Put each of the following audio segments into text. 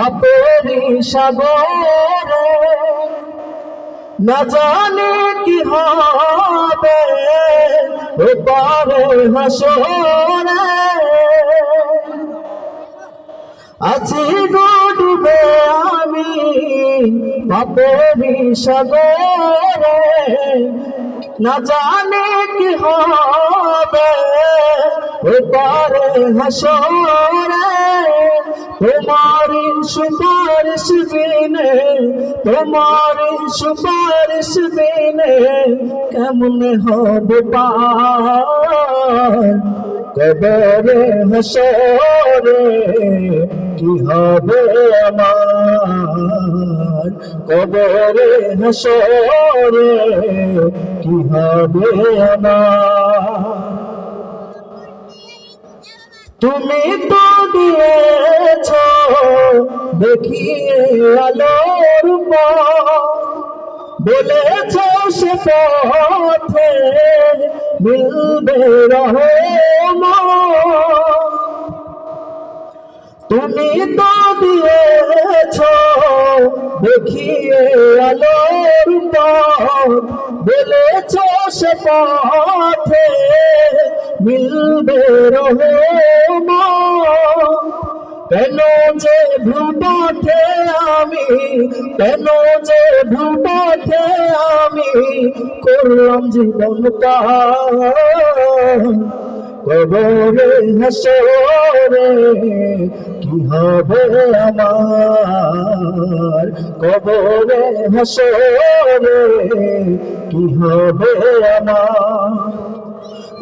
পাপেরি সাগরে না জানে কি হবে এবারে হাসরে। আছি ডুবে আমি পাপেরি সাগরে, না জানে কি হবে এবারে হাসরে। তোমার সুপারিশ বিনে, তোমার সুপারিশ বিনে কেমন হবে কবরে হাসরে কি হবে আমার? কবরে হাসরে কি হবে আমার? তুমি তো দিয়েছ দেখিয়ে আলোর বলেছ সে পথে মিলবে তুমি তো দিয়েছ দেখিয়ে আলোর পথ। বলেছ সে পথে মিলবে কেন যে ভূপথে আমি, কেন যে ভূপথে আমি করলাম জীবন কবরে হাসরে কি হবে আমার? কবরে হাসরে কি হবে আমার?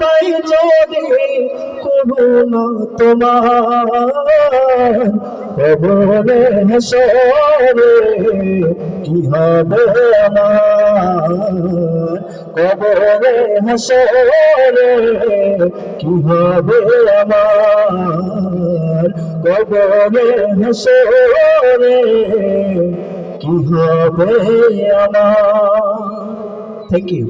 পাই যদি করুণা তোমার হাসরে কি হবে আমার? কবরে হাসরে কি হবে আমার? কবরে হাসরে কি হবে আমার? Thank you